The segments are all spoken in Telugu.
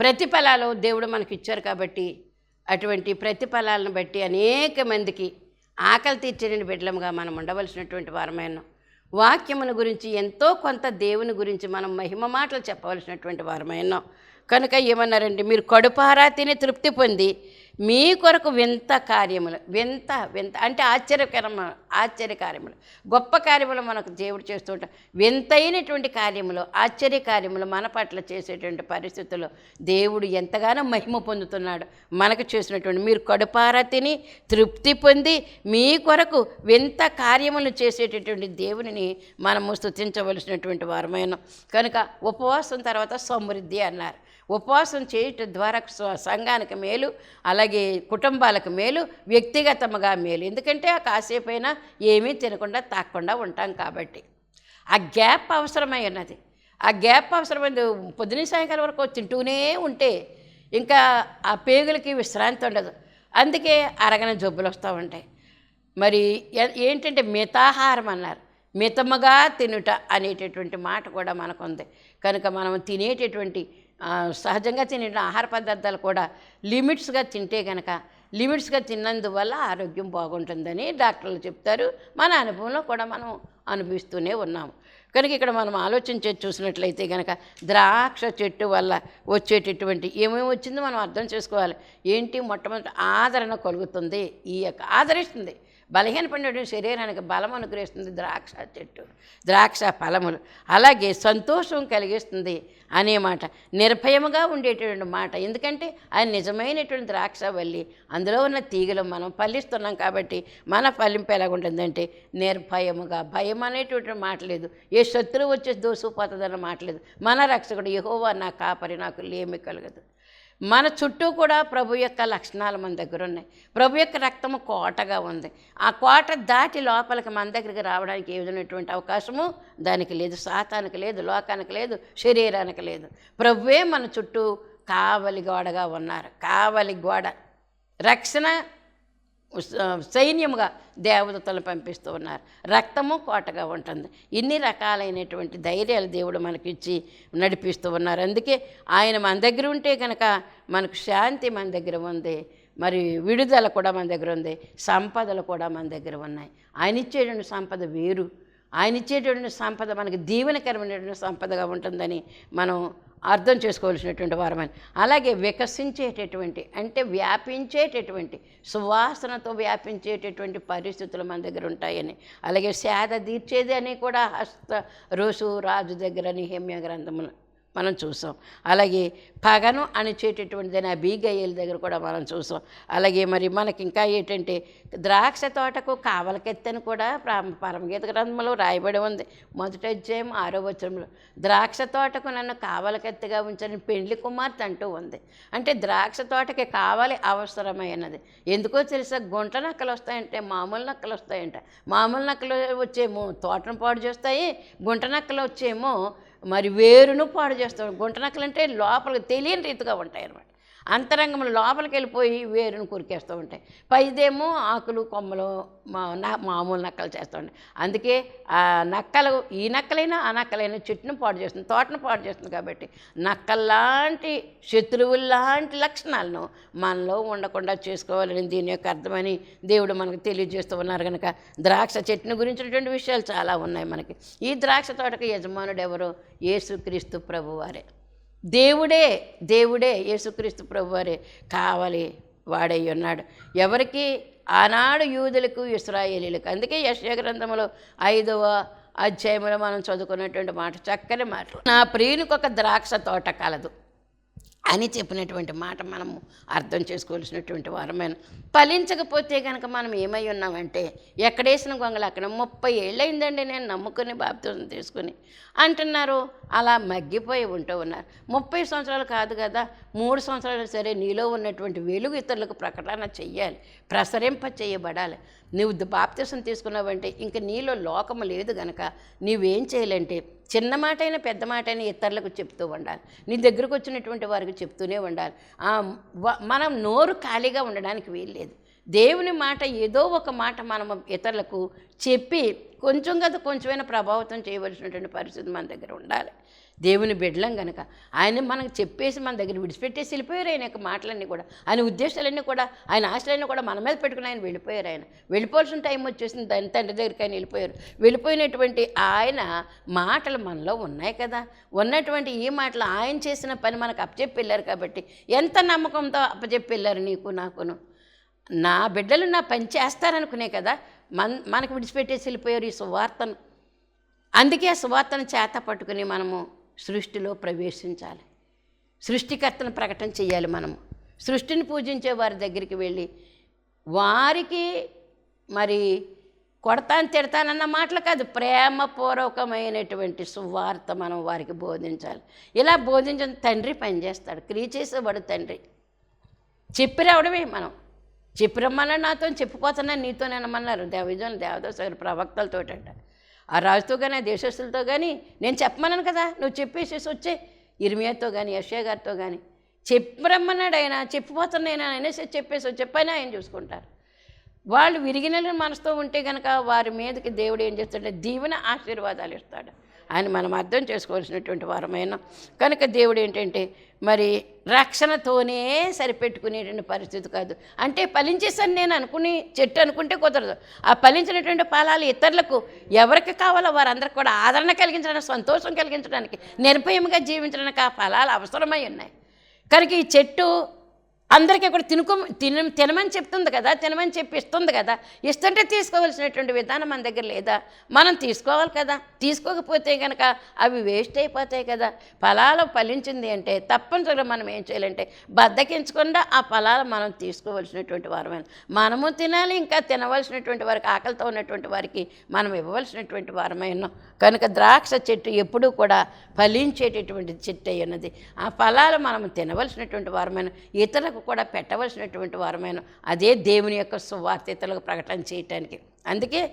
ప్రతిఫలాలు దేవుడు మనకి ఇచ్చారు కాబట్టి అటువంటి ప్రతిఫలాలను బట్టి అనేక మందికి ఆకలి తీర్చలేని బిడ్డలముగా మనం ఉండవలసినటువంటి వారమైన వాక్యమును గురించి ఎంతో కొంత దేవుని గురించి మనం మహిమ మాటలు చెప్పవలసినటువంటి వారమైన. కనుక ఏమన్నారండి మీరు కడుపారా తిని తృప్తి పొంది మీ కొరకు వింత కార్యములు వింత వింత అంటే ఆశ్చర్యకరమ ఆశ్చర్యకార్యములు. గొప్ప కార్యములు మనకు దేవుడు చేస్తూ ఉంటాం వింతైనటువంటి కార్యములు ఆశ్చర్య కార్యములు మన పట్ల చేసేటువంటి పరిస్థితుల్లో దేవుడు ఎంతగానో మహిమ పొందుతున్నాడు. మనకు చేసినటువంటి మీరు కడుపారా తిని తృప్తి పొంది మీ కొరకు వింత కార్యములు చేసేటటువంటి దేవునిని మనము స్థుతించవలసినటువంటి వారమైన. కనుక ఉపవాసం తర్వాత సమృద్ధి అన్నారు. ఉపవాసం చేయటం ద్వారా సంఘానికి మేలు అలాగే కుటుంబాలకు మేలు వ్యక్తిగతముగా మేలు. ఎందుకంటే ఆ కాసేపైనా ఏమీ తినకుండా తాకుండా ఉంటాం కాబట్టి. ఆ గ్యాప్ అవసరమై ఉన్నది. ఆ గ్యాప్ అవసరమైంది. పొద్దున సాయంకాలం వరకు తింటూనే ఉంటే ఇంకా ఆ పేగులకి విశ్రాంతి ఉండదు. అందుకే అరగని జబ్బులు వస్తూ ఉంటాయి. మరి ఏంటంటే మితాహారం అన్నారు. మితముగా తినుట అనేటటువంటి మాట కూడా మనకు ఉంది కనుక మనం తినేటటువంటి సహజంగా తినే ఆహార పదార్థాలు కూడా లిమిట్స్గా తింటే కనుక లిమిట్స్గా తిన్నందువల్ల ఆరోగ్యం బాగుంటుందని డాక్టర్లు చెప్తారు. మన అనుభవంలో కూడా మనం అనుభవిస్తూనే ఉన్నాము కనుక ఇక్కడ మనం ఆలోచించే చూసినట్లయితే కనుక ద్రాక్ష చెట్టు వల్ల వచ్చేటటువంటి ఏమేమి వచ్చిందో మనం అర్థం చేసుకోవాలి. ఏంటి మొట్టమొదటి ఆదరణ కలుగుతుంది. ఈ యొక్క ఆదరిస్తుంది. బలహీనపడిన శరీరానికి బలం అనుగ్రహిస్తుంది ద్రాక్ష చెట్టు ద్రాక్ష ఫలములు. అలాగే సంతోషం కలిగిస్తుంది అనే మాట నిర్భయముగా ఉండేటటువంటి మాట. ఎందుకంటే అది నిజమైనటువంటి ద్రాక్ష వల్లి. అందులో ఉన్న తీగలు మనం ఫలిస్తున్నాం కాబట్టి మన ఫలింపు ఎలాగుంటుందంటే నిర్భయముగా భయం అనేటువంటి మాట లేదు. ఏ శత్రువు వచ్చి దోసుకుపోతుందన్న మాట లేదు. మన రక్షకుడు యహోవా నా కాపరి నాకు లేమి కలగదు. మన చుట్టూ కూడా ప్రభు యొక్క లక్షణాలు మన దగ్గర ఉన్నాయి. ప్రభు యొక్క రక్తము కోటగా ఉంది. ఆ కోట దాటి లోపలికి మన దగ్గరికి రావడానికి ఏ విధమైనటువంటి అవకాశము దానికి లేదు. సాతానికి లేదు లోకానికి లేదు శరీరానికి లేదు. ప్రభువే మన చుట్టూ కావలి గోడగా ఉన్నారు. కావలి గోడ రక్షణ సైన్యముగా దేవదతలు పంపిస్తూ ఉన్నారు. రక్తము కోటగా ఉంటుంది. ఇన్ని రకాలైనటువంటి ధైర్యాలు దేవుడు మనకిచ్చి నడిపిస్తూ ఉన్నారు. అందుకే ఆయన మన దగ్గర ఉంటే కనుక మనకు శాంతి మన దగ్గర ఉంది. మరి విడుదల కూడా మన దగ్గర ఉంది. సంపదలు కూడా మన దగ్గర ఉన్నాయి. ఆయన ఇచ్చేటువంటి సంపద వేరు. ఆయన ఇచ్చేటువంటి సంపద మనకి దీవెనకరమైనటువంటి సంపదగా ఉంటుందని మనం అర్థం చేసుకోవాల్సినటువంటి వారమని. అలాగే వికసించేటటువంటి అంటే వ్యాపించేటటువంటి సువాసనతో వ్యాపించేటటువంటి పరిస్థితులు మన దగ్గర ఉంటాయని. అలాగే సేద తీర్చేది అని కూడా హస్త రోసు రాజు దగ్గర నిహమ్య గ్రంథములు మనం చూసాం. అలాగే పగను అనిచేటటువంటిది ఆ బీగయ్యల దగ్గర కూడా మనం చూసాం. అలాగే మరి మనకి ఇంకా ఏంటంటే ద్రాక్ష తోటకు కావలకెత్తని కూడా పరమగీత గ్రంథంలో రాయబడి ఉంది. మొదటి అధ్యాయం ఆరో వచనంలో ద్రాక్ష తోటకు నన్ను కావలకెత్తగా ఉంచని పెండ్లి కుమార్తె అంటూ ఉంది. అంటే ద్రాక్ష తోటకి కావాలి అవసరమైనది. ఎందుకో తెలుసా? గుంట నక్కలు వస్తాయంటే మామూలు నక్కలు వస్తాయంట. మామూలు నక్కలు వచ్చేమో తోటను పాడు చేస్తాయి గుంట నక్కలు వచ్చేమో మరి వేరును పాడు చేస్తాడు గుంట నక్కలు లోపలికి తెలియని రీతిగా ఉంటాయి అన్నమాట అంతరంగంలో లోపలికి వెళ్ళిపోయి వేరును కొరికేస్తూ ఉంటాయి. పైదేమో ఆకులు కొమ్మలు మా మామూలు నక్కలు చేస్తూ ఉంటాయి. అందుకే ఆ నక్కలు ఈ నక్కలైనా ఆ నక్కలైనా చెట్టును పాడు చేస్తుంది తోటను పాడు చేస్తుంది కాబట్టి నక్కల్లాంటి శత్రువుల్లాంటి లక్షణాలను మనలో ఉండకుండా చేసుకోవాలని దీని యొక్క అర్థమని దేవుడు మనకు తెలియజేస్తూ ఉన్నారు కనుక ద్రాక్ష చెట్టును గురించినటువంటి విషయాలు చాలా ఉన్నాయి మనకి. ఈ ద్రాక్ష తోటకు యజమానుడు ఎవరు? యేసుక్రీస్తు ప్రభువారే. దేవుడే దేవుడే యేసుక్రీస్తు ప్రభువారే కావాలి వాడై ఉన్నాడు. ఎవరికి? ఆనాడు యూదులకు ఇస్రాయేలీలకు. అందుకే యశ్య గ్రంథంలో ఐదవ అధ్యాయంలో మనం చదువుకున్నటువంటి మాట చక్కని మాట. నా ప్రియునికి ఒక ద్రాక్ష తోట కలదు. అని చెప్పినటువంటి మాట మనము అర్థం చేసుకోవాల్సినటువంటి వారమైన ఫలించకపోతే కనుక మనం ఏమై ఉన్నామంటే ఎక్కడేసిన గొంగలు అక్కడ ముప్పై ఏళ్ళయిందండి నేను నమ్ముకుని బాప్తిజం తీసుకుని. అంటున్నారు అలా మగ్గిపోయి ఉంటూ ఉన్నారు. ముప్పై సంవత్సరాలు కాదు కదా మూడు సంవత్సరాలు సరే నీలో ఉన్నటువంటి వెలుగు ఇతరులకు ప్రకటన చెయ్యాలి ప్రసరింప చేయబడాలి నువ్వు బాప్తిసం తీసుకున్నావంటే ఇంక నీలో లోకము లేదు గనక నీవేం చేయాలంటే చిన్న మాట అయినా పెద్ద మాట అయినా ఇతరులకు చెప్తూ ఉండాలి. నీ దగ్గరకు వచ్చినటువంటి వారికి చెప్తూనే ఉండాలి. మనం నోరు ఖాళీగా ఉండడానికి వీల్లేదు దేవుని మాట ఏదో ఒక మాట మనం ఇతరులకు చెప్పి కొంచెం కదా కొంచెమైనా ప్రభావితం చేయవలసినటువంటి పరిస్థితి మన దగ్గర ఉండాలి. దేవుని బిడ్డలం కనుక ఆయన మనకు చెప్పేసి మన దగ్గర విడిచిపెట్టేసి వెళ్ళిపోయారు ఆయన యొక్క మాటలన్నీ కూడా. ఆయన ఉద్దేశాలన్నీ కూడా ఆయన ఆశలన్నీ కూడా మన మీద పెట్టుకుని ఆయన వెళ్ళిపోయారు ఆయన. వెళ్ళిపోవాల్సిన టైం వచ్చేసింది దాని తండ్రి దగ్గరికి ఆయన వెళ్ళిపోయారు. వెళ్ళిపోయినటువంటి ఆయన మాటలు మనలో ఉన్నాయి కదా. ఉన్నటువంటి ఈ మాటలు ఆయన చేసిన పని మనకు అప్పచెప్పి వెళ్ళారు కాబట్టి ఎంత నమ్మకంతో అప్పచెప్పి వెళ్ళారు నీకు నాకును? నా బిడ్డలు నా పని చేస్తారనుకునే కదా మన మనకు విడిచిపెట్టేసి వెళ్ళిపోయారు ఈ సువార్తను. అందుకే సువార్తను చేత పట్టుకుని మనము సృష్టిలో ప్రవేశించాలి. సృష్టికర్తను ప్రకటన చేయాలి మనము. సృష్టిని పూజించే వారి దగ్గరికి వెళ్ళి వారికి మరి కొడతాను తిడతానన్న మాటలు కాదు ప్రేమపూర్వకమైనటువంటి సువార్త మనం వారికి బోధించాలి. ఇలా బోధించిన తండ్రి పనిచేస్తాడు. క్రియ చేసేవాడు తండ్రి. చెప్పి రావడమే మనం. చెప్పి రమ్మన్నా నాతో చెప్పిపోతున్నా నీతోనేనమన్నారు దేవజన్ దేవదాస్ గారు ప్రవక్తలతో అంట ఆ రాజుతో కానీ ఆ దేశస్తులతో కానీ నేను చెప్పమన్నాను కదా నువ్వు చెప్పేసేసి వచ్చే ఇర్మియాతో కానీ యశ్యా గారితో కానీ చెప్పరమ్మన్నాడు ఆయన చెప్పిపోతున్నాను అనేసి చెప్పేసి చెప్పైనా ఆయన చూసుకుంటారు. వాళ్ళు విరిగిన మనసుతో ఉంటే కనుక వారి మీదకి దేవుడు ఏం చేస్తాడంటే దీవెన ఆశీర్వాదాలు ఇస్తాడు. ఆయన మనం అర్థం చేసుకోవాల్సినటువంటి వారమైన. కనుక దేవుడు ఏంటంటే మరి రక్షణతోనే సరిపెట్టుకునేటువంటి పరిస్థితి కాదు. అంటే ఫలించేసాను నేను అనుకుని చెట్టు అనుకుంటే కుదరదు. ఆ ఫలించినటువంటి ఫలాలు ఇతరులకు ఎవరికి కావాలో వారందరికి కూడా ఆదరణ కలిగించడానికి సంతోషం కలిగించడానికి నిర్భయంగా జీవించడానికి ఆ ఫలాలు అవసరమై ఉన్నాయి. కనుక ఈ చెట్టు అందరికీ కూడా తినుకో తిన తినమని చెప్తుంది కదా తినమని చెప్పి ఇస్తుంది కదా ఇస్తుంటే తీసుకోవాల్సినటువంటి విధానం మన దగ్గర లేదా? మనం తీసుకోవాలి కదా తీసుకోకపోతే కనుక అవి వేస్ట్ అయిపోతాయి కదా. ఫలాలు ఫలించింది అంటే తప్పనిసరిగా మనం ఏం చేయాలంటే బద్దకించకుండా ఆ ఫలాలు మనం తీసుకోవాల్సినటువంటి వారమైన మనము తినాలి ఇంకా తినవలసినటువంటి వారికి ఆకలితో ఉన్నటువంటి వారికి మనం ఇవ్వవలసినటువంటి వారమైన కనుక ద్రాక్ష చెట్టు ఎప్పుడూ కూడా ఫలించేటటువంటి చెట్టు అయి ఉన్నది. ఆ ఫలాలు మనం తినవలసినటువంటి వారమైన ఇతరులకు కూడా పెట్టవలసినటువంటి వారమైన అదే దేవుని యొక్క సువార్త ఇతరులకు ప్రకటన చేయటానికి. అందుకే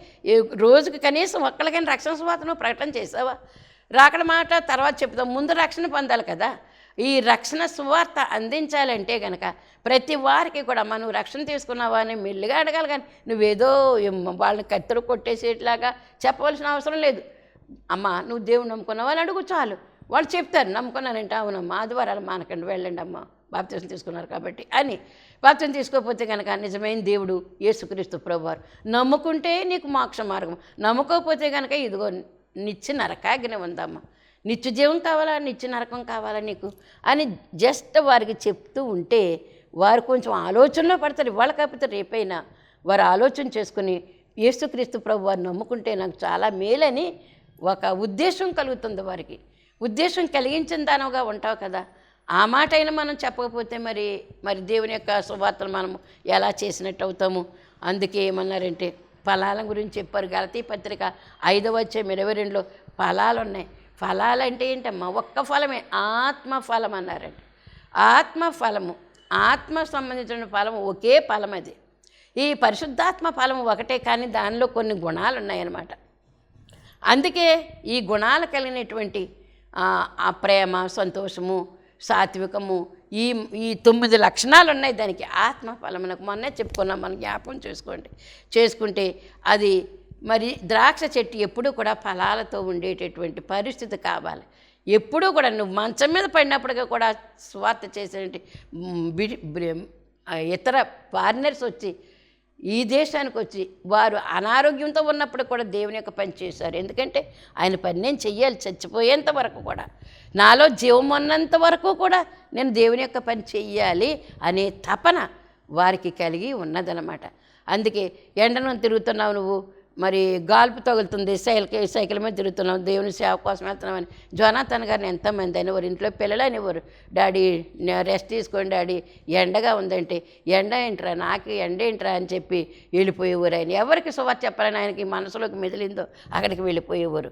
రోజుకి కనీసం ఒక్కరికైనా రక్షణ సువార్త నువ్వు ప్రకటన చేసావా? రాకడ మాట తర్వాత చెప్తాం ముందు రక్షణ పొందాలి కదా. ఈ రక్షణ సువార్త అందించాలంటే కనుక ప్రతి వారికి కూడా మనం రక్షణ తీసుకున్నావా? అని మెల్లిగా అడగాలి కానీ నువ్వేదో వాళ్ళని కత్తెరు కొట్టేసేట్లాగా చెప్పవలసిన అవసరం లేదు. అమ్మ నువ్వు దేవుని నమ్ముకున్నావా? అని అడుగు చాలు. వాళ్ళు చెప్తారు నమ్ముకున్నానంటే అవునమ్మా ఆదివారాలు మానకండి వెళ్ళండి అమ్మా బాప్తిసం తీసుకున్నారు కాబట్టి అని. బాప్తిసం తీసుకోకపోతే కనుక నిజమైన దేవుడు యేసుక్రీస్తు ప్రభువారు నమ్ముకుంటే నీకు మోక్ష మార్గం. నమ్ముకోకపోతే కనుక ఇదిగో నిత్య నరకాగ్ని ఉందమ్మా. నిత్య జీవం కావాలా? నిత్య నరకం కావాలా నీకు? అని జస్ట్ వారికి చెప్తూ ఉంటే వారు కొంచెం ఆలోచనలో పడతారు. ఇవాళ కాకపోతే రేపైనా వారు ఆలోచన చేసుకుని యేసుక్రీస్తు ప్రభు వారు నమ్ముకుంటే నాకు చాలా మేలని ఒక ఉద్దేశం కలుగుతుంది వారికి. ఉద్దేశం కలిగించిన దానవుగా ఉంటావు కదా. ఆ మాట అయినా మనం చెప్పకపోతే మరి మరి దేవుని యొక్క సువార్తలు మనం ఎలా చేసినట్టు అవుతాము? అందుకే ఏమన్నారంటే ఫలాల గురించి చెప్పారు. గలతీ పత్రిక ఐదవ వచ్చే ఇరవై రెండులో ఫలాలు ఉన్నాయి ఫలాలు అంటే ఏంటమ్మా? ఒక్క ఫలమే ఆత్మ ఫలం అన్నారండి ఆత్మ ఫలము ఆత్మ సంబంధించిన ఫలము ఒకే ఫలం అది. ఈ పరిశుద్ధాత్మ ఫలం ఒకటే కానీ దానిలో కొన్ని గుణాలు ఉన్నాయన్నమాట. అందుకే ఈ గుణాలు కలిగినటువంటి ఆ ప్రేమ సంతోషము సాత్వికము. ఈ ఈ తొమ్మిది లక్షణాలు ఉన్నాయి దానికి. ఆత్మ ఫలమునకు మొన్నే చెప్పుకున్నాం మనం జ్ఞాపకం చేసుకోండి. చేసుకుంటే అది మరి ద్రాక్ష చెట్టు ఎప్పుడూ కూడా ఫలాలతో ఉండేటటువంటి పరిస్థితి కావాలి. ఎప్పుడూ కూడా నువ్వు మంచం మీద పడినప్పటికీ కూడా స్వార్థ చేసేటువంటి బిడి- ఇతర ఫారినర్స్ వచ్చి ఈ దేశానికి వచ్చి వారు అనారోగ్యంతో ఉన్నప్పుడు కూడా దేవుని యొక్క పని చేశారు. ఎందుకంటే ఆయన పని నేను చెయ్యాలి చచ్చిపోయేంత వరకు కూడా. నాలో జీవం ఉన్నంత వరకు కూడా నేను దేవుని యొక్క పని చెయ్యాలి అనే తపన వారికి కలిగి ఉన్నదనమాట అందుకే ఎండను తిరుగుతున్నావు నువ్వు మరి గాల్పు తగులుతుంది సైకిల్ సైకిల్ మీద తిరుగుతున్నాం దేవుని సేవ కోసం వెళ్తున్నామని జోనాథన్ గారిని ఎంతమంది అనేవారు ఇంట్లో పిల్లలు అనేవారు డాడీ రెస్ట్ తీసుకోండి డాడీ ఎండగా ఉందంటే ఎండ ఏంట్రా నాకు ఎండ ఏంట్రా అని చెప్పి వెళ్ళిపోయేవారు ఆయన. ఎవరికి సువార్త చెప్పాలని ఆయనకి మనసులోకి మెదిలిందో అక్కడికి వెళ్ళిపోయేవారు.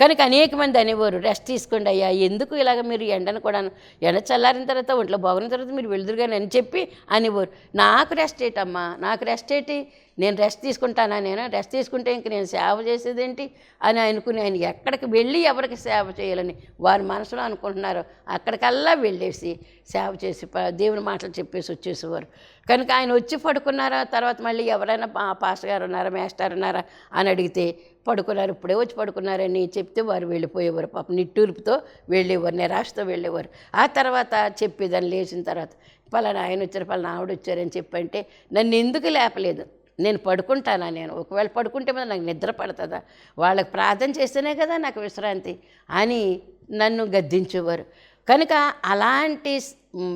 కనుక అనేక మంది అనేవారు రెస్ట్ తీసుకోండి అయ్యా ఎందుకు ఇలాగ మీరు ఎండను కూడా ఎండ చల్లారిన తర్వాత ఒంట్లో బాగున్న తర్వాత మీరు వెళ్దురుగాని అని చెప్పి అనేవారు. నాకు రెస్ట్ ఏంటమ్మా నాకు రెస్ట్ ఏంటి? నేను రెస్ట్ తీసుకుంటానా నేను? రెస్ట్ తీసుకుంటే ఇంక నేను సేవ చేసేదేంటి? అని అనుకుని ఆయన ఎక్కడికి వెళ్ళి ఎవరికి సేవ చేయాలని వారి మనసులో అనుకుంటున్నారు అక్కడికల్లా వెళ్ళేసి సేవ చేసి దేవుని మాటలు చెప్పేసి వచ్చేసేవారు. కనుక ఆయన వచ్చి పడుకున్నారా? తర్వాత మళ్ళీ ఎవరైనా పా పాస్టర్ గారు ఉన్నారా? మేస్టర్ ఉన్నారా? అని అడిగితే పడుకున్నారు ఇప్పుడే వచ్చి పడుకున్నారని చెప్తే వారు వెళ్ళిపోయేవారు. పాపం నిట్టూర్పుతో వెళ్ళేవారు నిరాశతో వెళ్ళేవారు. ఆ తర్వాత చెప్పేదాన్ని లేచిన తర్వాత పలానా ఆయన వచ్చారు పలానా ఆవిడ వచ్చారని చెప్పంటే నన్ను ఎందుకు లేపలేదు? నేను పడుకుంటానా నేను? ఒకవేళ పడుకుంటే మీద నాకు నిద్ర పడుతుందా? వాళ్ళకి ప్రార్థన చేస్తేనే కదా నాకు విశ్రాంతి అని నన్ను గద్దించేవారు. కనుక అలాంటి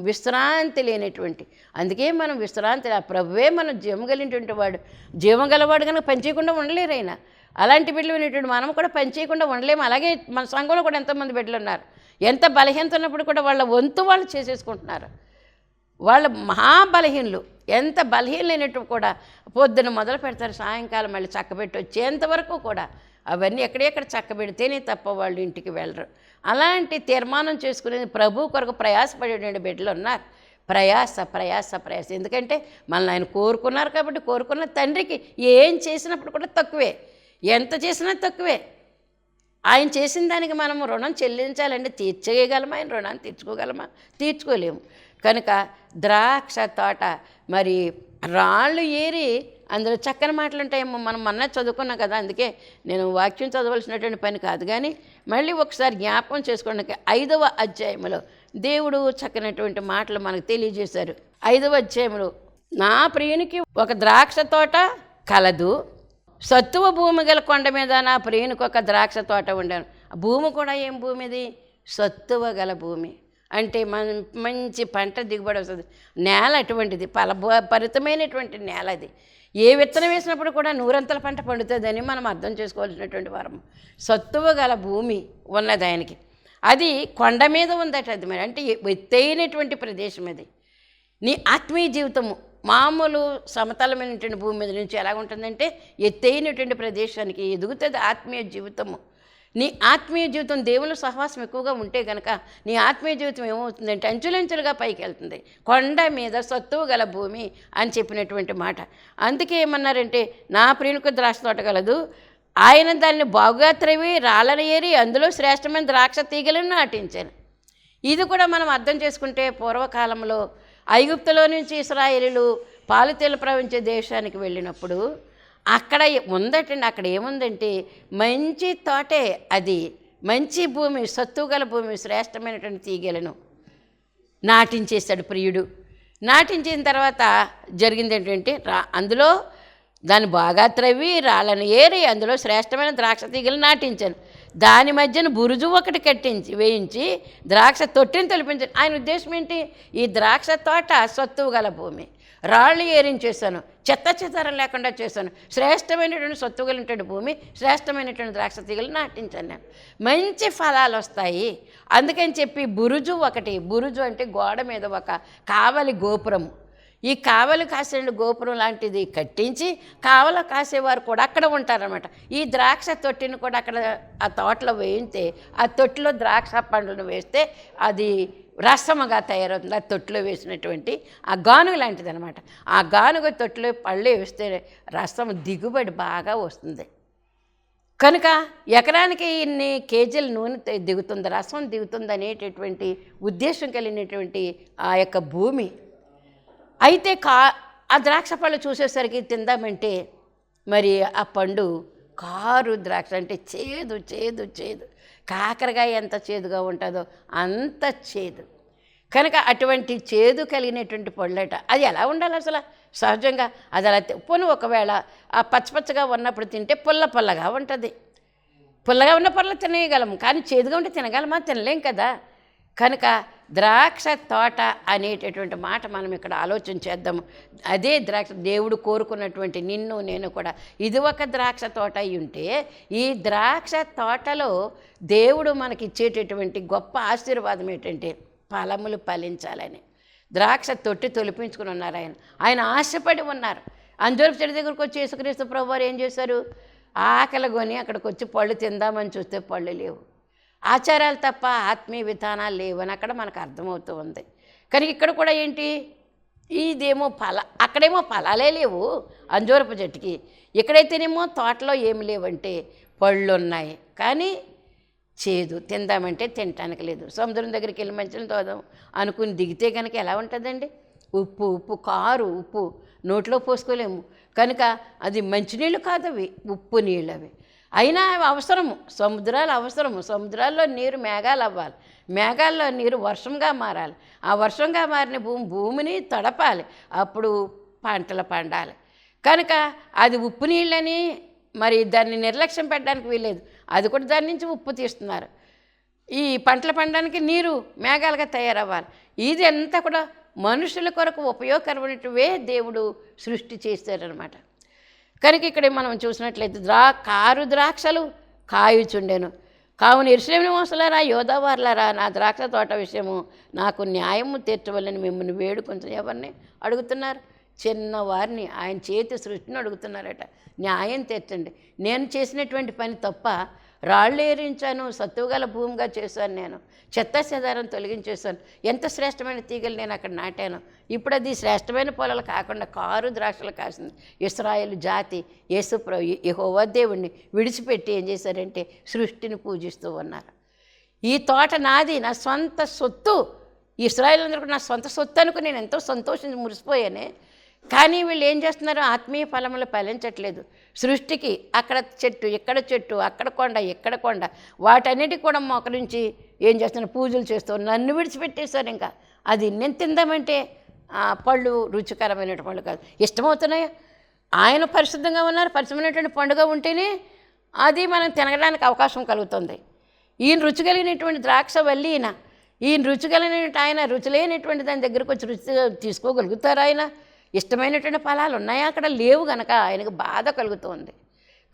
విశ్రాంతి లేనటువంటి అందుకే మనం విశ్రాంతి ఆ ప్రభువే మనం జీవగలిగినటువంటి వాడు. జీవగలవాడు కనుక పని చేయకుండా ఉండలేరు ఆయన. అలాంటి బిడ్డలు వినేటువంటి మనం కూడా పని చేయకుండా ఉండలేము. అలాగే మన సంఘంలో కూడా ఎంతోమంది బిడ్డలు ఉన్నారు. ఎంత బలహీనత ఉన్నప్పుడు కూడా వాళ్ళ వంతు వాళ్ళు చేసేసుకుంటున్నారు. వాళ్ళ మహాబలహీనులు ఎంత బలహీనమైనట్టు కూడా పొద్దున మొదలు పెడతారు సాయంకాలం మళ్ళీ చక్కబెట్టి వచ్చేంతవరకు కూడా అవన్నీ ఎక్కడెక్కడ చక్కబెడితేనే తప్ప వాళ్ళు ఇంటికి వెళ్ళరు. అలాంటి తీర్మానం చేసుకునేది ప్రభు కొరకు ప్రయాసపడేటువంటి బిడ్డలు ఉన్నారు. ప్రయాస ప్రయాస ప్రయాస. ఎందుకంటే మనల్ని ఆయన కోరుకున్నారు కాబట్టి కోరుకున్న తండ్రికి ఏం చేసినప్పుడు కూడా తక్కువే. ఎంత చేసినా తక్కువే. ఆయన చేసిన దానికి మనం రుణం చెల్లించాలంటే తీర్చేయగలమా? ఆయన రుణాన్ని తీర్చుకోగలమా? తీర్చుకోలేము. కనుక ద్రాక్ష తోట మరి రాళ్ళు ఏరి అందులో చక్కని మాటలు ఉంటాయేమో మనం మొన్న చదువుకున్నాం కదా అందుకే నేను వాక్యం చదవలసినటువంటి పని కాదు. కానీ మళ్ళీ ఒకసారి జ్ఞాపకం చేసుకోవడానికి ఐదవ అధ్యాయంలో దేవుడు చక్కనటువంటి మాటలు మనకు తెలియజేశారు. ఐదవ అధ్యాయంలో నా ప్రియునికి ఒక ద్రాక్ష తోట కలదు సత్తువ భూమి గల కొండ మీద నా ప్రియునికి ఒక ద్రాక్ష తోట ఉండాను. ఆ భూమి కూడా ఏం భూమి ఇది సత్తువ గల భూమి. అంటే మన మంచి పంట దిగుబడి వస్తుంది. నేల అటువంటిది ఫలభరితమైనటువంటి నేల అది ఏ విత్తనం వేసినప్పుడు కూడా నూరంతల పంట పండుతుందని మనం అర్థం చేసుకోవాల్సినటువంటి వారం. సత్తువ గల భూమి ఉన్నది ఆయనకి. అది కొండ మీద ఉందట అది మరి. అంటే ఎత్తైనటువంటి ప్రదేశం అది. నీ ఆత్మీయ జీవితము మామూలు సమతలమైనటువంటి భూమి మీద నుంచి ఎలా ఉంటుందంటే ఎత్తైనటువంటి ప్రదేశానికి ఎదుగుతుంది ఆత్మీయ జీవితము. నీ ఆత్మీయ జీవితం దేవుని సహవాసం ఎక్కువగా ఉంటే కనుక నీ ఆత్మీయ జీవితం ఏమవుతుందంటే అంచులంచులుగా పైకి వెళ్తుంది. కొండ మీద సత్తువు గల భూమి అని చెప్పినటువంటి మాట. అందుకే ఏమన్నారంటే నా ప్రియునికి ద్రాక్ష తోట గలదు ఆయన దాన్ని బాగుగా త్రవి రాళ్ళని ఏరి అందులో శ్రేష్టమైన ద్రాక్ష తీగలను నాటించాను ఇది కూడా మనం అర్థం చేసుకుంటే పూర్వకాలంలో ఐగుప్తులో నుంచి ఇస్రాయేలీలు పాలుతేలు ప్రవహించే దేశానికి వెళ్ళినప్పుడు అక్కడ ఉందటండి అక్కడ ఏముందంటే మంచి తోటే అది. మంచి భూమి సత్తుగల భూమి శ్రేష్టమైనటువంటి తీగలను నాటించేశాడు ప్రియుడు. నాటించిన తర్వాత జరిగింది ఏంటంటే రా అందులో దాన్ని బాగా త్రవ్వి రాళ్ళను ఏరి అందులో శ్రేష్టమైన ద్రాక్ష తీగలు నాటించాను. దాని మధ్యన బురుజు ఒకటి కట్టించి వేయించి ద్రాక్ష తొట్టిని తొలిపించాను. ఆయన ఉద్దేశం ఏంటి? ఈ ద్రాక్ష తోట సత్తువు గల భూమి. రాళ్ళు ఏరించేశాను చెత్త చెదారం లేకుండా చేశాను. శ్రేష్టమైనటువంటి సత్తువు కలిగినటువంటి భూమి శ్రేష్టమైనటువంటి ద్రాక్ష తీగలు నాటించాను నేను. మంచి ఫలాలు వస్తాయి. అందుకని చెప్పి బురుజు ఒకటి బురుజు అంటే గోడ మీద ఒక కావలి గోపురము. ఈ కావలి కాసే గోపురం లాంటిది కట్టించి కావల కాసేవారు కూడా అక్కడ ఉంటారనమాట ఈ ద్రాక్ష తొట్టిని కూడా అక్కడ ఆ తోటలో వేయితే ఆ తొట్టిలో ద్రాక్ష పండ్లను వేస్తే అది రసముగా తయారవుతుంది. ఆ తొట్టులో వేసినటువంటి ఆ గానుగ లాంటిది అనమాట ఆ గానుగ తొట్టులో పళ్ళు వేస్తే రసం దిగుబడి బాగా వస్తుంది. కనుక ఎకరానికి ఇన్ని కేజీల నూనె దిగుతుంది రసం దిగుతుంది అనేటటువంటి ఉద్దేశం కలిగినటువంటి ఆ యొక్క భూమి. అయితే కా ఆ ద్రాక్ష పళ్ళు చూసేసరికి తిందామంటే మరి ఆ పండు కారు ద్రాక్ష అంటే చేదు చేదు చేదు. కాకరకాయ ఎంత చేదుగా ఉంటుందో అంత చేదు. కనుక అటువంటి చేదు కలిగినటువంటి పళ్ళట అది ఎలా ఉండాలి అసలు? సహజంగా అది అలా తి- ఒకవేళ ఆ పచ్చపచ్చగా ఉన్నప్పుడు తింటే పుల్ల పుల్లగా ఉంటుంది. పుల్లగా ఉన్న పళ్ళు తినేయగలం కానీ చేదుగా ఉంటే తినగలమా? తినలేం కదా. కనుక ద్రాక్ష తోట అనేటటువంటి మాట మనం ఇక్కడ ఆలోచన చేద్దాము. అదే ద్రాక్ష దేవుడు కోరుకున్నటువంటి నిన్ను నేను కూడా. ఇది ఒక ద్రాక్ష తోట అయి ఉంటే ఈ ద్రాక్ష తోటలో దేవుడు మనకి ఇచ్చేటటువంటి గొప్ప ఆశీర్వాదం ఏంటంటే ఫలములు ఫలించాలని. ద్రాక్ష తొట్టి తొలిపించుకుని ఉన్నారు ఆయన. ఆయన ఆశపడి ఉన్నారు. అంజూరపు చెట్టు దగ్గరకు వచ్చి యేసుక్రీస్తు ప్రభు వారు ఏం చేశారు? ఆకలి కొని అక్కడికి వచ్చి పళ్ళు తిందామని చూస్తే పళ్ళు లేవు. ఆచారాలు తప్ప ఆత్మీయ విధానాలు లేవని అక్కడ మనకు అర్థమవుతూ ఉంది. కానీ ఇక్కడ కూడా ఏంటి? ఇదేమో ఫల అక్కడేమో ఫలాలే లేవు. అంజూరపు చెట్టుకి ఇక్కడైతేనేమో తోటలో ఏమి లేవంటే పళ్ళు ఉన్నాయి కానీ చేదు తిందామంటే తినటానికి లేదు. సముద్రం దగ్గరికి వెళ్ళి మంచిని తోదాం అనుకుని దిగితే కనుక ఎలా ఉంటుందండి? ఉప్పు ఉప్పు కారు ఉప్పు. నోట్లో పోసుకోలేము. కనుక అది మంచినీళ్ళు కాదు అవి ఉప్పు నీళ్ళు అవి అయినా అవసరము. సముద్రాలు అవసరము. సముద్రాల్లో నీరు మేఘాలు అవ్వాలి. మేఘాల్లో నీరు వర్షంగా మారాలి. ఆ వర్షంగా మారిన భూమి భూమిని తడపాలి. అప్పుడు పంటలు పండాలి. కనుక అది ఉప్పు నీళ్ళని మరి దాన్ని నిర్లక్ష్యం పెట్టడానికి వీల్లేదు. అది కూడా దాని నుంచి ఉప్పు తీస్తున్నారు. ఈ పంటలు పండడానికి నీరు మేఘాలుగా తయారవ్వాలి. ఇది అంతా కూడా మనుషుల కొరకు ఉపయోగకరమైనటువే దేవుడు సృష్టి చేశారనమాట కనుక ఇక్కడ మనం చూసినట్లయితే ద్రా కారు ద్రాక్షలు కాయుచుండెను. కావున ఇరుసలేమి మోసలారా యోధావార్లారా నా ద్రాక్ష తోట విషయము నాకు న్యాయము తీర్చవలని మిమ్మల్ని వేడుకుంటున్న ఎవరిని అడుగుతున్నారు? చిన్నవారిని. ఆయన చేతి సృష్టిని అడుగుతున్నారట. న్యాయం తీర్చండి. నేను చేసినటువంటి పని తప్ప రాళ్ళు ఏరించాను సత్తుగల భూమిగా చేశాను నేను. చెత్త చెదారం తొలగించేశాను. ఎంత శ్రేష్టమైన తీగలు నేను అక్కడ నాటాను. ఇప్పుడు అది శ్రేష్టమైన పొలాలు కాకుండా కారు ద్రాక్షలు కాసింది. ఇస్రాయేల్ జాతి యేసు యహోవా దేవుణ్ణి విడిచిపెట్టి ఏం చేశారంటే సృష్టిని పూజిస్తూ ఉన్నారు. ఈ తోట నాది నా సొంత సొత్తు ఇస్రాయేల్ అందరూ కూడా నా సొంత సొత్తు అనుకుని నేను ఎంతో సంతోషించి మురిసిపోయానే కానీ వీళ్ళు ఏం చేస్తున్నారు? ఆత్మీయ ఫలములు ఫలించట్లేదు. సృష్టికి అక్కడ చెట్టు ఇక్కడ చెట్టు అక్కడ కొండ ఇక్కడ కొండ వాటన్నిటి కూడా మోకరించి ఏం చేస్తున్నారు? పూజలు చేస్తూ నన్ను విడిచిపెట్టేశారు ఇంకా. అది నేను తిందామంటే ఆ పళ్ళు రుచికరమైన పళ్ళు కాదు. ఇష్టమవుతున్నాయా? ఆయన పరిశుద్ధంగా ఉన్నారు పరిశుభ్రమైనటువంటి పండుగ ఉంటేనే అది మనం తినడానికి అవకాశం కలుగుతుంది. ఈయన రుచి కలిగినటువంటి ద్రాక్ష వల్లి ఈయన. ఈయన రుచి కలిగిన ఆయన రుచి లేనటువంటి దాని దగ్గరకు వచ్చి రుచి తీసుకోగలుగుతారు ఆయన? ఇష్టమైనటువంటి ఫలాలు ఉన్నాయా? అక్కడ లేవు కనుక ఆయనకు బాధ కలుగుతుంది.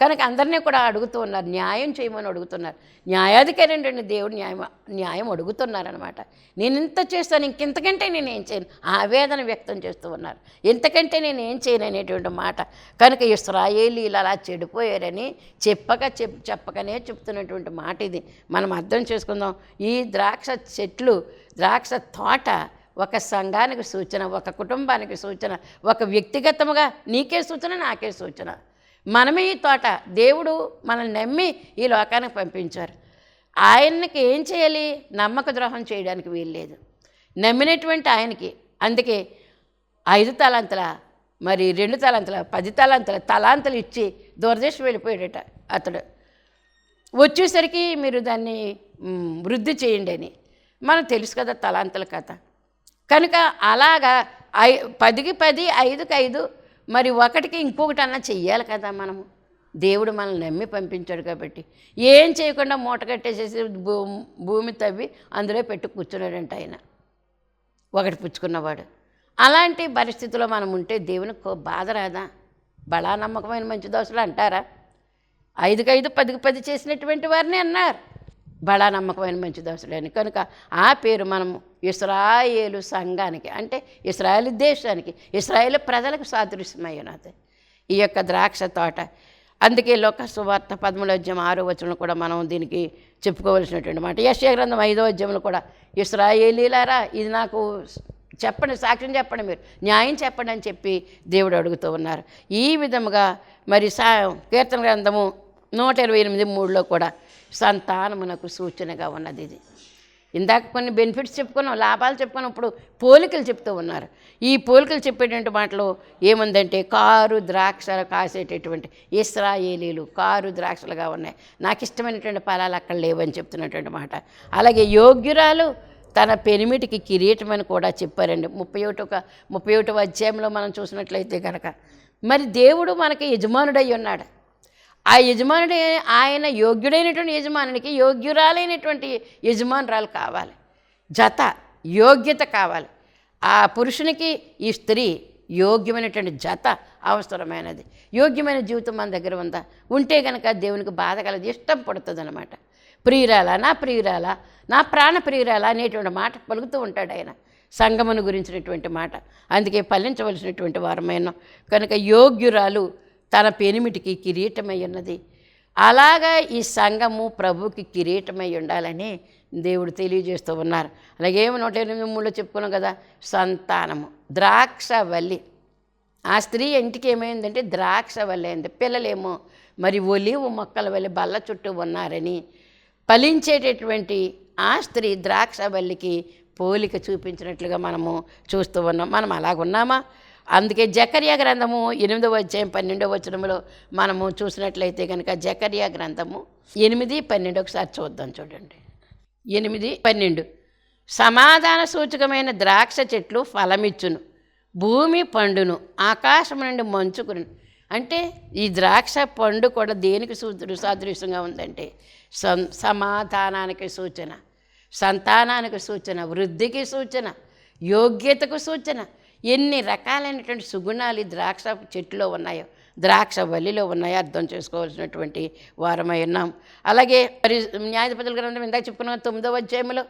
కనుక అందరినీ కూడా అడుగుతూ ఉన్నారు. న్యాయం చేయమని అడుగుతున్నారు. న్యాయాధికారి దేవుడు న్యాయం న్యాయం అడుగుతున్నారనమాట నేను ఇంత చేస్తాను ఇంకెంతకంటే నేను ఏం చేయను? ఆవేదన వ్యక్తం చేస్తూ ఉన్నారు. ఇంతకంటే నేను ఏం చేయను అనేటువంటి మాట. కనుక ఇస్రాయేలీలు అలా చెడిపోయారని చెప్పక చెప్ చెప్పకనే చెప్తున్నటువంటి మాట ఇది. మనం అర్థం చేసుకుందాం. ఈ ద్రాక్ష చెట్లు ద్రాక్ష తోట ఒక సంఘానికి సూచన ఒక కుటుంబానికి సూచన ఒక వ్యక్తిగతముగా నీకే సూచన నాకే సూచన. మనమే ఈ తోట దేవుడు మనల్ని నమ్మి ఈ లోకానికి పంపించారు. ఆయనకి ఏం చేయాలి? నమ్మక ద్రోహం చేయడానికి వీల్లేదు. నమ్మినటువంటి ఆయనకి అందుకే ఐదు తలాంతల మరి రెండు తలాంతల పది తలాంతల తలాంతలు ఇచ్చి దూరదేశం వెళ్ళిపోయాడట అతడు. వచ్చేసరికి మీరు దాన్ని వృద్ధి చేయండి అని. మనకు తెలుసు కదా తలాంతల కథ. కనుక అలాగా ఐ పదికి పది ఐదుకి ఐదు మరి ఒకటికి ఇంకొకటి అన్నా చెయ్యాలి కదా మనము. దేవుడు మనల్ని నమ్మి పంపించాడు కాబట్టి. ఏం చేయకుండా మూట కట్టేసేసి భూ భూమి తవ్వి అందులో పెట్టి కూర్చున్నాడంట ఆయన. ఒకటి పుచ్చుకున్నవాడు. అలాంటి పరిస్థితిలో మనం ఉంటే దేవునికి బాధ రాదా? బలా నమ్మకమైన మంచి దోశలు అంటారా? ఐదుకి ఐదు పదికి పది చేసినటువంటి వారిని అన్నారు. బడా నమ్మకమైన మంచి దోశలు కనుక ఆ పేరు మనము ఇస్రాయేలు సంఘానికి అంటే ఇస్రాయేల్ దేశానికి ఇస్రాయేల్ ప్రజలకు సాదృశ్యమై ఈ యొక్క ద్రాక్ష తోట. అందుకే లోక సువార్త పదమూడు అధ్యాయం ఆరో వచనం కూడా మనం దీనికి చెప్పుకోవలసినటువంటి మాట. యశ్య గ్రంథం ఐదో ఉద్యమం కూడా ఇస్రాయేలీలారా ఇది నాకు చెప్పండి సాక్ష్యం చెప్పండి మీరు న్యాయం చెప్పండి అని చెప్పి దేవుడు అడుగుతూ ఉన్నారు. ఈ విధముగా మరి సా కీర్తన గ్రంథము నూట ఇరవై ఎనిమిది మూడులో కూడా సంతానమునకు సూచనగా ఉన్నది ఇది. ఇందాక కొన్ని బెనిఫిట్స్ చెప్పుకున్నాం లాభాలు చెప్పుకున్నాం ఇప్పుడు పోలికలు చెప్తూ ఉన్నారు. ఈ పోలికలు చెప్పేటువంటి మాటలో ఏముందంటే కారు ద్రాక్షలు కాసేటటువంటి ఇస్రాయేలీలు కారు ద్రాక్షలుగా ఉన్నాయి. నాకు ఇష్టమైనటువంటి ఫలాలు అక్కడ లేవని చెప్తున్నటువంటి మాట. అలాగే యోగ్యురాలు తన పెనిమిటికి కిరీటం అని కూడా చెప్పారండి. ముప్పై ఒకటొక ముప్పై ఒకటవ అధ్యాయంలో మనం చూసినట్లయితే కనుక మరి దేవుడు మనకి యజమానుడై ఉన్నాడు. ఆ యజమానుడు ఆయన యోగ్యుడైనటువంటి యజమానునికి యోగ్యురాలైనటువంటి యజమానురాలు కావాలి. జత యోగ్యత కావాలి. ఆ పురుషునికి ఈ స్త్రీ యోగ్యమైనటువంటి జత అవసరమైనది. యోగ్యమైన జీవితం మన దగ్గర ఉందా? ఉంటే కనుక దేవునికి బాధ కలది ఇష్టం పడుతుంది అనమాట ప్రియురాలా నా ప్రియురాలా నా ప్రాణ ప్రియురాలా అనేటువంటి మాట పలుకుతూ ఉంటాడు ఆయన. సంగమును గురించినటువంటి మాట. అందుకే పలించవలసినటువంటి వారమైన కనుక యోగ్యురాలు తన పెనిమిటికి కిరీటమై ఉన్నది. అలాగా ఈ సంఘము ప్రభుకి కిరీటమై ఉండాలని దేవుడు తెలియజేస్తూ ఉన్నారు. అలాగే నూట ఎనిమిది మూడులో చెప్పుకున్నాం కదా సంతానము ద్రాక్షవల్లి. ఆ స్త్రీ ఇంటికి ఏమైందంటే ద్రాక్షవల్లి అయింది. పిల్లలేమో మరి ఒలివు మొక్కల వల్ల బల్ల చుట్టూ ఉన్నారని ఫలించేటటువంటి ఆ స్త్రీ ద్రాక్షవల్లికి పోలిక చూపించినట్లుగా మనము చూస్తూ ఉన్నాం. మనం అలాగున్నామా? అందుకే జకర్య గ్రంథము ఎనిమిదవ అధ్యాయం పన్నెండవ వచనంలో మనము చూసినట్లయితే కనుక జకర్య గ్రంథము ఎనిమిది పన్నెండు ఒకసారి చూద్దాం చూడండి. ఎనిమిది పన్నెండు. సమాధాన సూచకమైన ద్రాక్ష చెట్లు ఫలమిచ్చును భూమి పండును ఆకాశం నుండి మంచుకును. అంటే ఈ ద్రాక్ష పండు కూడా దేనికి సూ- సాదృశ్యంగా ఉందంటే సం సమాధానానికి సూచన సంతానానికి సూచన వృద్ధికి సూచన యోగ్యతకు సూచన ఎన్ని రకాలైనటువంటి సుగుణాలు ద్రాక్ష చెట్టులో ఉన్నాయో ద్రాక్ష వల్లిలో ఉన్నాయో అర్థం చేసుకోవాల్సినటువంటి వారమై ఉన్నాం. అలాగే మరి న్యాయపతుల గ్రంథం ఇందాక చెప్పుకున్నాం తొమ్మిదవ అధ్యాయంలో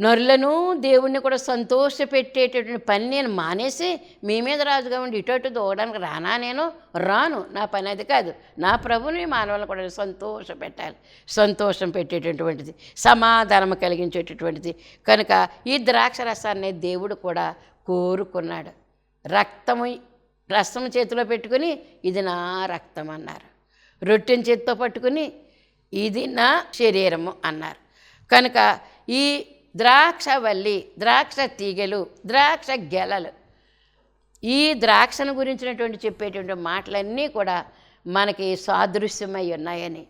నరులను దేవుణ్ణి కూడా సంతోషపెట్టేటటువంటి పని నేను మానేసి మీ మీద రాజుగా ఉండి ఇటు అటు దూడడానికి రానా నేను? రాను. నా పని అది కాదు. నా ప్రభుని మానవులను కూడా సంతోష పెట్టాలి సంతోషం పెట్టేటటువంటిది సమాధానం కలిగించేటటువంటిది. కనుక ఈ ద్రాక్ష రసాన్ని దేవుడు కూడా కోరుకున్నాడు. రక్తము రసం చేతిలో పెట్టుకుని ఇది నా రక్తం అన్నారు. రొట్టెని చేతితో పట్టుకుని ఇది నా శరీరము అన్నారు. కనుక ఈ ద్రాక్ష వల్లి ద్రాక్ష తీగలు ద్రాక్ష గెలలు ఈ ద్రాక్షను గురించినటువంటి చెప్పేటువంటి మాటలన్నీ కూడా మనకి సాదృశ్యమై ఉన్నాయని.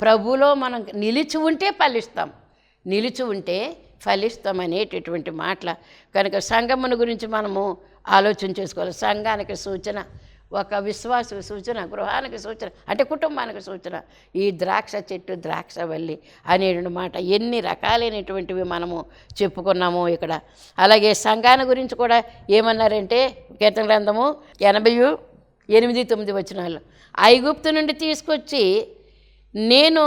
ప్రభులో మనం నిలిచి ఉంటే ఫలిస్తాం. నిలిచి ఉంటే ఫలిస్తాం అనేటటువంటి మాటల కనుక సంగమును గురించి మనము ఆలోచన చేసుకోవాలి. సంఘానికి సూచన ఒక విశ్వాస సూచన గృహానికి సూచన అంటే కుటుంబానికి సూచన ఈ ద్రాక్ష చెట్టు ద్రాక్ష వల్లి రెండు మాట ఎన్ని రకాలైనటువంటివి మనము చెప్పుకున్నాము ఇక్కడ. అలాగే సంఘాన్ని గురించి కూడా ఏమన్నారంటే కీర్తన గ్రంథము ఎనభై ఎనిమిది తొమ్మిది వచ్చినాలు ఐగుప్తు నుండి తీసుకొచ్చి నేను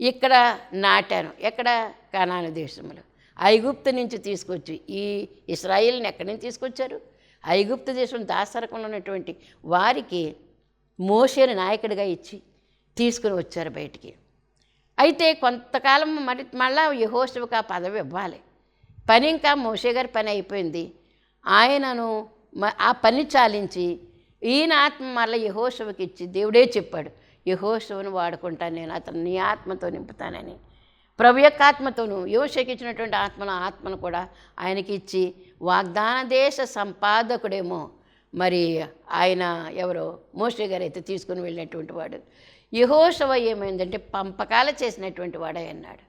ఇక్కడ నాటాను. ఎక్కడ? కనాను దేశంలో ఐగుప్తు నుంచి తీసుకొచ్చి ఈ ఇస్రాయిల్ని ఎక్కడి నుంచి తీసుకొచ్చారు? ఐగుప్తు దేశం దాసరకంలో ఉన్నటువంటి వారికి మోషేని నాయకుడిగా ఇచ్చి తీసుకుని వచ్చారు బయటికి. అయితే కొంతకాలం మరి మళ్ళా యహోశివకు ఆ పదవి ఇవ్వాలి. పని ఇంకా మోషే గారి పని అయిపోయింది. ఆయనను మ- ఆ పని చాలించి ఈయన ఆత్మ మళ్ళీ యహోశివకి ఇచ్చి దేవుడే చెప్పాడు యహోశివను వాడుకుంటాను నేను అతను నీ ఆత్మతో నింపుతానని. ప్రభు యొక్క ఆత్మతోను యోషకిచ్చినటువంటి ఆత్మను ఆత్మను కూడా ఆయనకి ఇచ్చి వాగ్దాన దేశ సంపాదకుడేమో మరి ఆయన ఎవరో మోషే గారు అయితే తీసుకుని వెళ్ళినటువంటి వాడు. యహోశవ ఏమైందంటే పంపకాలు చేసినటువంటి వాడే అన్నాడు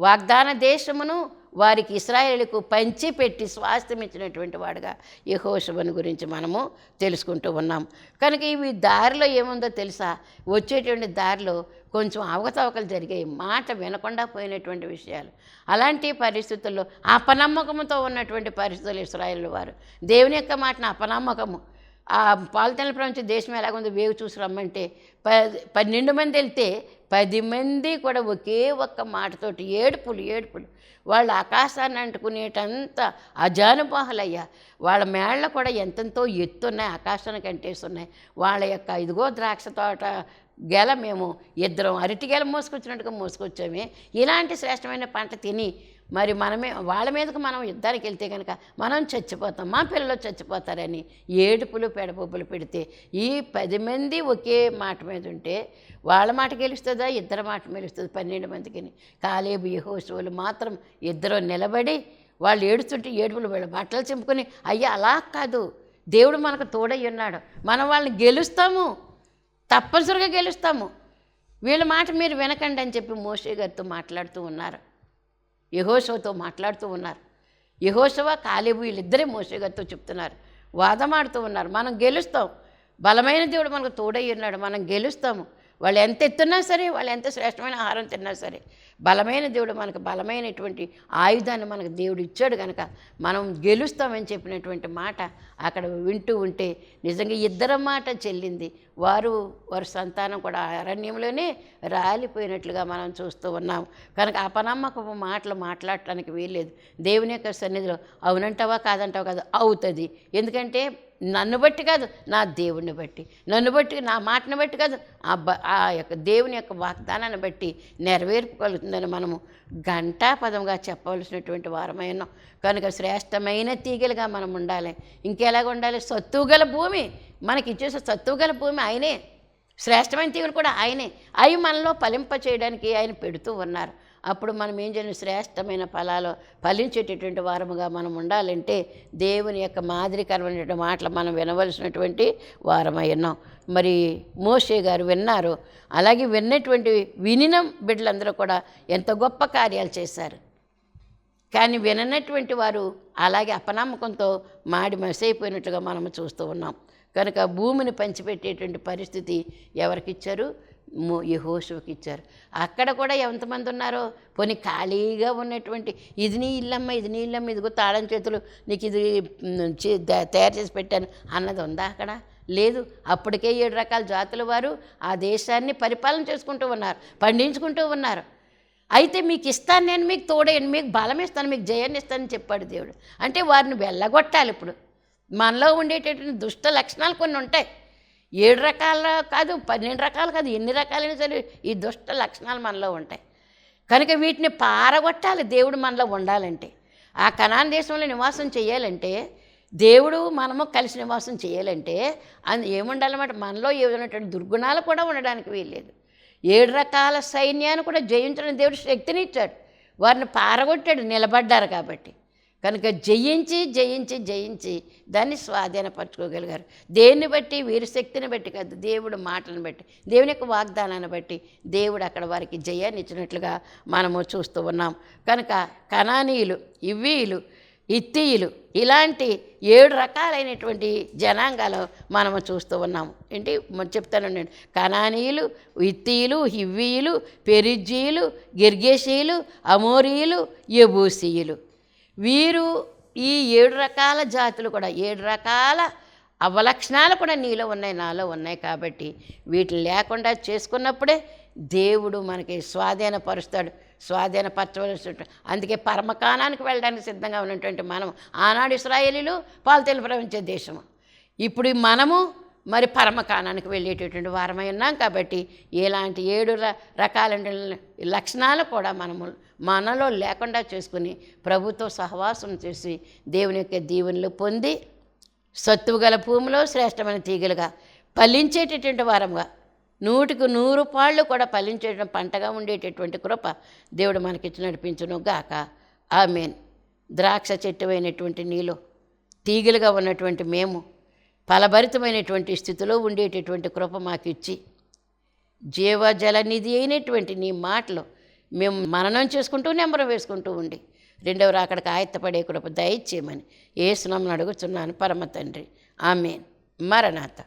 వాగ్దాన దేశమును వారికి ఇస్రాయేలుకు పంచిపెట్టి స్వాస్థ్యం ఇచ్చినటువంటి వాడుగా యహోషవను గురించి మనము తెలుసుకుంటూ ఉన్నాం. కనుక ఇవి దారిలో ఏముందో తెలుసా? వచ్చేటువంటి దారిలో కొంచెం అవకతవకలు జరిగాయి. మాట వినకుండా పోయినటువంటి విషయాలు. అలాంటి పరిస్థితుల్లో అపనమ్మకంతో ఉన్నటువంటి పరిస్థితులు ఇస్రాయేల్ వారు. దేవుని యొక్క మాటను అపనమ్మకము. ఆ పాలితెనల ప్రపంచ దేశం ఎలాగుందో వేగు చూసి రమ్మంటే పన్నెండు మంది వెళ్తే పది మంది కూడా ఒకే ఒక్క మాటతోటి ఏడుపులు ఏడుపులు. వాళ్ళ ఆకాశాన్ని అంటుకునేటంత అజానుబాహులయ్యా. వాళ్ళ మేళ్ళ కూడా ఎంతెంతో ఎత్తున్నాయి ఆకాశానికి అంటేస్తున్నాయి వాళ్ళ యొక్క ఇదిగో ద్రాక్ష తోట గెల మేము ఇద్దరం అరటి గెల మోసుకొచ్చినట్టుగా మోసుకొచ్చామే. ఇలాంటి శ్రేష్టమైన పంట తిని మరి మనమే వాళ్ళ మీదకు మనం యుద్ధానికి వెళ్తే కనుక మనం చచ్చిపోతాం మా పిల్లలు చచ్చిపోతారని ఏడుపులు పెడబొబ్బులు పెడితే ఈ పది మంది ఒకే మాట మీద ఉంటే వాళ్ళ మాట గెలుస్తుందా? ఇద్దరు మాట గెలుస్తుంది పన్నెండు మందికి. కాలేబు యహోశువులు మాత్రం ఇద్దరు నిలబడి వాళ్ళు ఏడుస్తుంటే ఏడుపులు వీళ్ళ బట్టలు చింపుకొని అయ్యా అలా కాదు. దేవుడు మనకు తోడై ఉన్నాడు. మనం వాళ్ళని గెలుస్తాము. తప్పనిసరిగా గెలుస్తాము. వీళ్ళ మాట మీరు వినకండి అని చెప్పి మోషే గారితో మాట్లాడుతూ ఉన్నారు. యహోషవతో మాట్లాడుతూ ఉన్నారు. యహోషవ కాలేబు వీళ్ళిద్దరే మోషే చెప్తున్నారు. వాదమాడుతూ ఉన్నారు. మనం గెలుస్తాం. బలమైన దేవుడు మనకు తోడై ఉన్నాడు. మనం గెలుస్తాము. వాళ్ళు ఎంత ఎత్తున్నా సరే వాళ్ళు ఎంత శ్రేష్టమైన ఆహారం తిన్నా సరే బలమైన దేవుడు మనకు బలమైనటువంటి ఆయుధాన్ని మనకు దేవుడు ఇచ్చాడు కనుక మనం గెలుస్తామని చెప్పినటువంటి మాట అక్కడ వింటూ ఉంటే నిజంగా ఇద్దరు మాట చెల్లింది. వారు వారి సంతానం కూడా అరణ్యంలోనే రాలిపోయినట్లుగా మనం చూస్తూ ఉన్నాం. కనుక అపనమ్మకపు మాటలు మాట్లాడటానికి వీల్లేదు. దేవుని యొక్క సన్నిధిలో అవునంటావా కాదంటావా కాదు అవుతుంది. ఎందుకంటే నన్ను బట్టి కాదు నా దేవుణ్ణి బట్టి. నన్ను బట్టి నా మాటను బట్టి కాదు ఆ బ ఆ యొక్క దేవుని యొక్క వాగ్దానాన్ని బట్టి నెరవేర్పగలుగుతుందని మనము గంటా పదంగా చెప్పవలసినటువంటి వారమై ఉన్నాం. కనుక శ్రేష్టమైన తీగలుగా మనం ఉండాలి. ఇంకెలాగ ఉండాలి? సత్తుగల భూమి. మనకి ఇచ్చేసే సత్తుగల భూమి ఆయనే. శ్రేష్టమైన తీగలు కూడా ఆయనే. అవి మనలో ఫలింప చేయడానికి ఆయన పెడుతూ ఉన్నారు. అప్పుడు మనం ఏం చేయాలి? శ్రేష్టమైన ఫలాలు ఫలించేటటువంటి వారముగా మనం ఉండాలంటే దేవుని యొక్క మాదిరికరమైనటువంటి మాటలు మనం వినవలసినటువంటి వారమై ఉన్నాం. మరి మోషే గారు విన్నారు. అలాగే విన్నటువంటి వినిన బిడ్డలందరూ కూడా ఎంత గొప్ప కార్యాలు చేశారు. కానీ విననటువంటి వారు అలాగే అపనమ్మకంతో మాడి మసైపోయినట్లుగా మనం చూస్తూ ఉన్నాం. కనుక భూమిని పంచిపెట్టేటువంటి పరిస్థితి ఎవరికి మో- యెహోషువకి ఇచ్చారు. అక్కడ కూడా ఎంతమంది ఉన్నారో? పోనీ ఖాళీగా ఉన్నటువంటి ఇది నీ ఇల్లమ్మ ఇది నీ ఇల్లమ్మ ఇదిగో తాళం చేతులు నీకు ఇది తయారు చేసి పెట్టాను అన్నది ఉందా అక్కడ? లేదు. అప్పటికే ఏడు రకాల జాతుల వారు ఆ దేశాన్ని పరిపాలన చేసుకుంటూ ఉన్నారు పండించుకుంటూ ఉన్నారు. అయితే మీకు ఇస్తాను నేను మీకు తోడేయండి మీకు బలం ఇస్తాను మీకు జయాన్ని ఇస్తానని చెప్పాడు దేవుడు. అంటే వారిని వెళ్ళగొట్టాలి ఇప్పుడు. మనలో ఉండేటటువంటి దుష్ట లక్షణాలు కొన్ని ఉంటాయి. ఏడు రకాల కాదు పన్నెండు రకాలు కాదు ఎన్ని రకాలైనా సరే ఈ దుష్ట లక్షణాలు మనలో ఉంటాయి. కనుక వీటిని పారగొట్టాలి దేవుడు మనలో ఉండాలంటే. ఆ కణాన్ దేశంలో నివాసం చేయాలంటే దేవుడు మనము కలిసి నివాసం చేయాలంటే అది ఏముండాలన్నమాట? మనలో ఏమైనటువంటి దుర్గుణాలు కూడా ఉండడానికి వీల్లేదు. ఏడు రకాల సైన్యాన్ని కూడా జయించడం దేవుడు శక్తిని ఇచ్చాడు. వారిని పారగొట్టాడు నిలబడ్డారు కాబట్టి. కనుక జయించి జయించి జయించి దాన్ని స్వాధీనపరచుకోగలిగారు. దేన్ని బట్టి? వీరి శక్తిని బట్టి కాదు. దేవుడు మాటలను బట్టి దేవుని యొక్క వాగ్దానాన్ని బట్టి దేవుడు అక్కడ వారికి జయాన్ని ఇచ్చినట్లుగా మనము చూస్తూ ఉన్నాం. కనుక కణానీయులు ఇవ్వీయులు ఇత్తీయులు ఇలాంటి ఏడు రకాలైనటువంటి జనాంగాలు మనము చూస్తూ ఉన్నాము ఏంటి? చెప్తాను నేను. కనానీయులు ఇత్తీయులు హివ్వీయులు పెరిజీయులు గిర్గేషీయులు అమోరీయులు యబూసీయులు. వీరు ఈ ఏడు రకాల జాతులు కూడా ఏడు రకాల అవలక్షణాలు కూడా నీలో ఉన్నాయి నాలో ఉన్నాయి కాబట్టి వీటిని లేకుండా చేసుకున్నప్పుడే దేవుడు మనకి స్వాధీనపరుస్తాడు స్వాధీనపరచవలసి అందుకే పరమకాణానికి వెళ్ళడానికి సిద్ధంగా ఉన్నటువంటి మనం ఆనాడు ఇస్రాయేలీలు పాలతీలు ప్రవహించే దేశము. ఇప్పుడు మనము మరి పరమకాణానికి వెళ్ళేటటువంటి వారమై ఉన్నాం కాబట్టి ఇలాంటి ఏడు ర- రకాల లక్షణాలు కూడా మనము మనలో లేకుండా చేసుకుని ప్రభుత్వ సహవాసం చేసి దేవుని యొక్క దీవెనలు పొంది సత్తువు గల భూమిలో శ్రేష్టమైన తీగలుగా ఫలించేటటువంటి వారంగా నూటికి నూరు పాళ్ళు కూడా ఫలించే పంటగా ఉండేటటువంటి కృప దేవుడు మనకిచ్చి నడిపించును గాక. ఆమెన్. ద్రాక్ష చెట్టు అయినటువంటి నీలో తీగలుగా ఉన్నటువంటి మేము ఫలభరితమైనటువంటి స్థితిలో ఉండేటటువంటి కృప మాకు ఇచ్చి జీవజల నిధి అయినటువంటి నీ మాటలు మేము మననం చేసుకుంటూ నెంబర్ వేసుకుంటూ ఉండి రెండవ రాకడికి ఆయత్తపడే కృప దయచేయమని ఏ స్నామని అడుగుతున్నాను పరమ తండ్రి. ఆమె మరణాత.